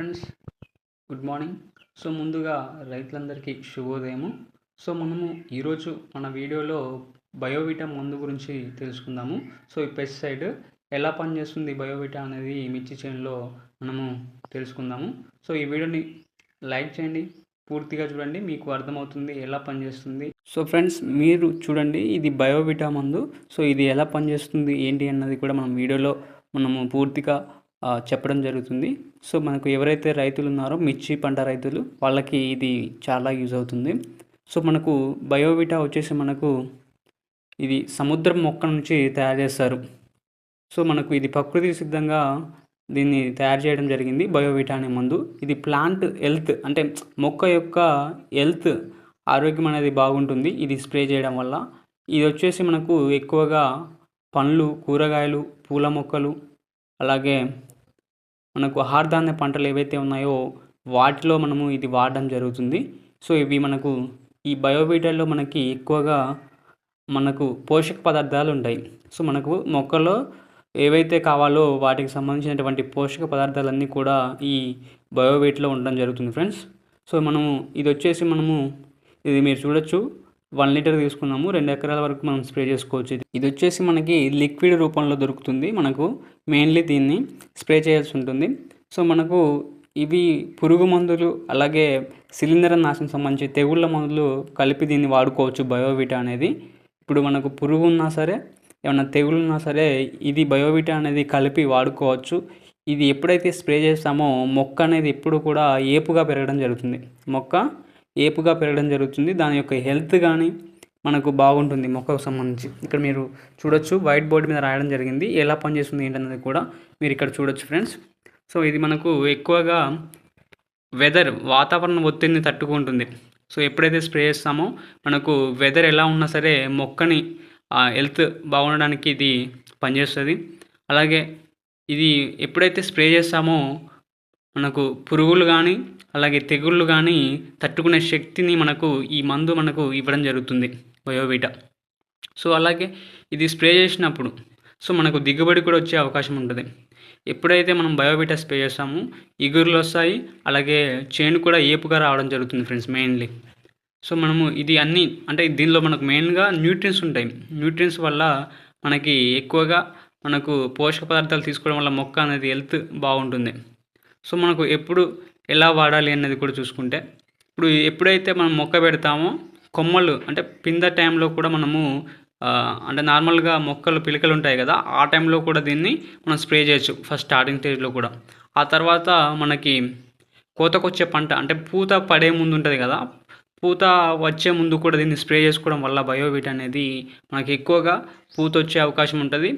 Friends good morning so ముందుగా రైతులందరికీ శుభోదయము. So మనము ఈరోజు మన వీడియోలో బయోవిటా మందు గురించి తెలుసుకుందాము. సో ఈ పెస్టిసైడ్ ఎలా పనిచేస్తుంది బయోవిటా అనేది మిర్చి చేనులో మనము తెలుసుకుందాము. సో ఈ వీడియోని లైక్ చేయండి పూర్తిగా చూడండి మీకు అర్థమవుతుంది ఎలా పనిచేస్తుంది. సో ఫ్రెండ్స్ మీరు చూడండి ఇది బయోవిటా మందు. సో ఇది ఎలా పనిచేస్తుంది ఏంటి అన్నది కూడా మనం వీడియోలో మనము పూర్తిగా చెప్పడం జరుగుతుంది. సో మనకు ఎవరైతే రైతులు ఉన్నారో మిర్చి పంట రైతులు వాళ్ళకి ఇది చాలా యూజ్ అవుతుంది. సో మనకు బయోవిటా వచ్చేసి మనకు ఇది సముద్రం మొక్క నుంచి తయారు చేస్తారు. సో మనకు ఇది ప్రకృతి సిద్ధంగా దీన్ని తయారు చేయడం జరిగింది బయోవిటా అనే మందు. ఇది ప్లాంట్ హెల్త్ అంటే మొక్క యొక్క హెల్త్ ఆరోగ్యం అనేది బాగుంటుంది ఇది స్ప్రే చేయడం వల్ల. ఇది వచ్చేసి మనకు ఎక్కువగా పండ్లు కూరగాయలు పూల మొక్కలు అలాగే మనకు ఆహారధాన్య పంటలు ఏవైతే ఉన్నాయో వాటిలో మనము ఇది వాడడం జరుగుతుంది. సో ఇవి మనకు ఈ బయోబీటల్లో మనకి ఎక్కువగా మనకు పోషక పదార్థాలు ఉంటాయి. సో మనకు మొక్కలో ఏవైతే కావాలో వాటికి సంబంధించినటువంటి పోషక పదార్థాలన్నీ కూడా ఈ బయోబీట్లో ఉండడం జరుగుతుంది ఫ్రెండ్స్. సో మనము ఇది వచ్చేసి మనము ఇది మీరు చూడొచ్చు. వన్ లీటర్ తీసుకున్నాము రెండు ఎకరాల వరకు మనం స్ప్రే చేసుకోవచ్చు. ఇది ఇది వచ్చేసి మనకి లిక్విడ్ రూపంలో దొరుకుతుంది. మనకు మెయిన్లీ దీన్ని స్ప్రే చేయాల్సి ఉంటుంది. సో మనకు ఇవి పురుగు మందులు అలాగే సిలిండర్ నాశనం సంబంధించి తెగుళ్ళ మందులు కలిపి దీన్ని వాడుకోవచ్చు బయోవిటా అనేది. ఇప్పుడు మనకు పురుగు ఉన్నా సరే ఏమైనా తెగులు ఉన్నా సరే ఇది బయోవిటా అనేది కలిపి వాడుకోవచ్చు. ఇది ఎప్పుడైతే స్ప్రే చేస్తామో మొక్క అనేది ఎప్పుడు కూడా ఏపుగా పెరగడం జరుగుతుంది. మొక్క ఏపుగా పెరగడం జరుగుతుంది. దాని యొక్క హెల్త్ కానీ మనకు బాగుంటుంది మొక్కకు సంబంధించి. ఇక్కడ మీరు చూడొచ్చు వైట్ బోర్డు మీద రాయడం జరిగింది. ఎలా పనిచేస్తుంది ఏంటన్నది కూడా మీరు ఇక్కడ చూడొచ్చు ఫ్రెండ్స్. సో ఇది మనకు ఎక్కువగా వెదర్ వాతావరణ ఒత్తిడిని తట్టుకుంటుంది. సో ఎప్పుడైతే స్ప్రే చేస్తామో మనకు వెదర్ ఎలా ఉన్నా సరే మొక్కని హెల్త్ బాగుండడానికి ఇది పనిచేస్తుంది. అలాగే ఇది ఎప్పుడైతే స్ప్రే చేస్తామో మనకు పురుగులు కానీ అలాగే తెగుళ్ళు కానీ తట్టుకునే శక్తిని మనకు ఈ మందు మనకు ఇవ్వడం జరుగుతుంది బయోవిటా. సో అలాగే ఇది స్ప్రే చేసినప్పుడు సో మనకు దిగుబడి కూడా వచ్చే అవకాశం ఉంటుంది. ఎప్పుడైతే మనం బయోవిటా స్ప్రే చేస్తామో ఇగురులు వస్తాయి అలాగే చేను కూడా ఏపుగా రావడం జరుగుతుంది ఫ్రెండ్స్ మెయిన్లీ. సో మనము ఇది అన్నీ అంటే దీనిలో మనకు మెయిన్గా న్యూట్రియన్స్ ఉంటాయి. న్యూట్రియన్స్ వల్ల మనకి ఎక్కువగా మనకు పోషక పదార్థాలు తీసుకోవడం వల్ల మొక్క అనేది హెల్త్ బాగుంటుంది. సో మనకు ఎప్పుడు ఎలా వాడాలి అనేది కూడా చూసుకుంటే ఇప్పుడు ఎప్పుడైతే మనం మొక్క పెడతామో కొమ్మలు అంటే పింద టైంలో కూడా మనము అంటే నార్మల్గా మొక్కలు పిలకలు ఉంటాయి కదా ఆ టైంలో కూడా దీన్ని మనం స్ప్రే చేయొచ్చు ఫస్ట్ స్టార్టింగ్ స్టేజ్లో కూడా. ఆ తర్వాత మనకి కోతకొచ్చే పంట అంటే పూత పడే ముందు ఉంటుంది కదా పూత వచ్చే ముందు కూడా దీన్ని స్ప్రే చేసుకోవడం వల్ల బయోవిట్ అనేది మనకి ఎక్కువగా పూత వచ్చే అవకాశం ఉంటుంది.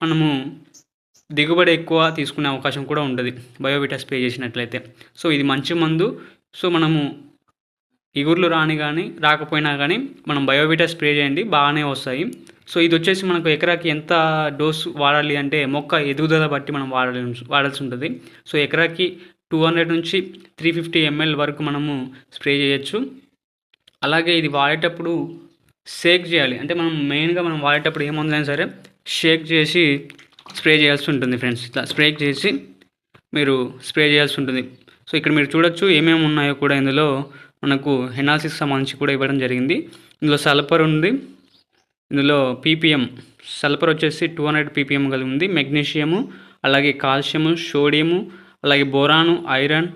మనము దిగుబడి ఎక్కువ తీసుకునే అవకాశం కూడా ఉంటుంది బయోవిటా స్ప్రే చేసినట్లయితే. సో ఇది మంచి మందు. సో మనము ఇగుర్లు రాని కానీ రాకపోయినా కానీ మనం బయోబిటా స్ప్రే చేయండి బాగానే వస్తాయి. సో ఇది వచ్చేసి మనకు ఎకరాకి ఎంత డోస్ వాడాలి అంటే మొక్క ఎదుగుదల బట్టి మనం వాడాలి వాడాల్సి ఉంటుంది. సో ఎకరాకి టూ హండ్రెడ్ నుంచి త్రీ ఫిఫ్టీ ఎంఎల్ వరకు మనము స్ప్రే చేయొచ్చు. అలాగే ఇది వాడేటప్పుడు షేక్ చేయాలి. అంటే మనం మెయిన్గా మనం వాడేటప్పుడు ఏ సరే షేక్ చేసి స్ప్రే చేయాల్సి ఉంటుంది ఫ్రెండ్స్. ఇట్లా స్ప్రే చేసి మీరు స్ప్రే చేయాల్సి ఉంటుంది. సో ఇక్కడ మీరు చూడొచ్చు ఏమేమి ఉన్నాయో కూడా ఇందులో మనకు హెనాసిస్ సంబంధించి కూడా ఇవ్వడం జరిగింది. ఇందులో సల్ఫర్ ఉంది. ఇందులో పీపీఎం సల్ఫర్ వచ్చేసి టూ హండ్రెడ్ పీపీఎం కలిగి ఉంది. మెగ్నీషియము అలాగే కాల్షియము సోడియము అలాగే బోరాను ఐరన్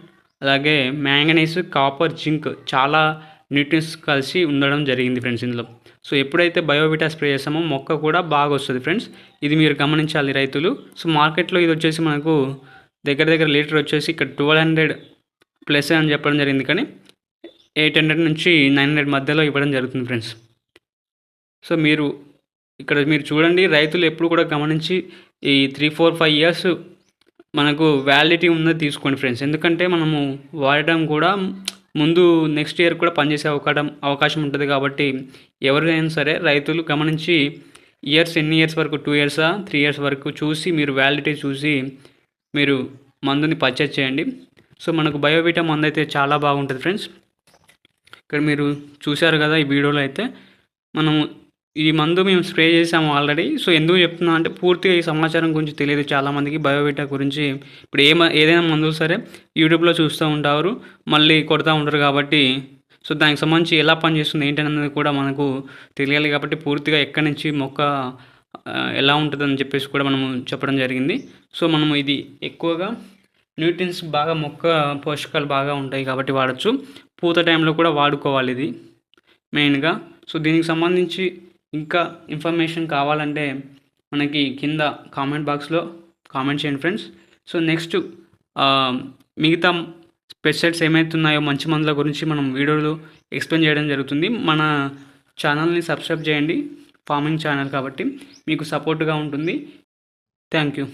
అలాగే మ్యాంగనీస్ కాపర్ జింక్ చాలా న్యూట్రియన్స్ కలిసి ఉండడం జరిగింది ఫ్రెండ్స్ ఇందులో. సో ఎప్పుడైతే బయోవిటా స్ప్రే చేస్తామో మొక్క కూడా బాగా వస్తుంది ఫ్రెండ్స్ ఇది మీరు గమనించాలి రైతులు. సో మార్కెట్లో ఇది వచ్చేసి మనకు దగ్గర దగ్గర లీటర్ వచ్చేసి ఇక్కడ ట్వెల్వ్ హండ్రెడ్ ప్లస్ అని చెప్పడం జరిగింది కానీ ఎయిట్ హండ్రెడ్ నుంచి నైన్ హండ్రెడ్ మధ్యలో ఇవ్వడం జరుగుతుంది ఫ్రెండ్స్ సో మీరు ఇక్కడ మీరు చూడండి రైతులు ఎప్పుడు కూడా గమనించి ఈ త్రీ ఫోర్ ఫైవ్ ఇయర్స్ మనకు వ్యాలిడిటీ ఉన్నది తీసుకోండి ఫ్రెండ్స్ ఎందుకంటే మనము వాడటం కూడా ముందు నెక్స్ట్ ఇయర్ కూడా పనిచేసే అవకాశం అవకాశం ఉంటుంది కాబట్టి ఎవరికైనా సరే రైతులు గమనించి ఇయర్స్ ఎన్ని ఇయర్స్ వరకు టూ ఇయర్సా త్రీ ఇయర్స్ వరకు చూసి మీరు వ్యాలిడిటీ చూసి మీరు మందుని పర్చేజ్ చేయండి. సో మనకు బయోబీటా మందు అయితే చాలా బాగుంటుంది ఫ్రెండ్స్ ఇక్కడ మీరు చూశారు కదా ఈ వీడియోలో అయితే మనం ఈ మందు మేము స్ప్రే చేసాము ఆల్రెడీ. సో ఎందుకు చెప్తున్నా అంటే పూర్తిగా ఈ సమాచారం గురించి తెలియదు. చాలామందికి బయోవిటా గురించి ఇప్పుడు ఏ ఏదైనా మందులు సరే యూట్యూబ్లో చూస్తూ ఉంటారు. మళ్ళీ కొడతా ఉంటారు కాబట్టి. సో దానికి సంబంధించి ఎలా పనిచేస్తుంది ఏంటనేది కూడా మనకు తెలియాలి కాబట్టి పూర్తిగా ఎక్కడి నుంచి మొక్క ఎలా ఉంటుందని చెప్పేసి కూడా మనము చెప్పడం జరిగింది. సో మనము ఇది ఎక్కువగా న్యూట్రియన్స్ బాగా మొక్క పోషకాలు బాగా ఉంటాయి కాబట్టి వాడచ్చు. పూత టైంలో కూడా వాడుకోవాలి ఇది మెయిన్గా. సో దీనికి సంబంధించి ఇంకా ఇన్ఫర్మేషన్ కావాలంటే మనకి కింద కామెంట్ బాక్స్లో కామెంట్ చేయండి ఫ్రెండ్స్. సో నెక్స్ట్ మిగతా పెస్టిసైడ్స్ ఏమైతున్నాయో మంచి మందుల గురించి మనం వీడియోలో ఎక్స్ప్లెయిన్ చేయడం జరుగుతుంది. మన ఛానల్ని సబ్స్క్రైబ్ చేయండి. ఫార్మింగ్ ఛానల్ కాబట్టి మీకు సపోర్ట్గా ఉంటుంది. Thank you.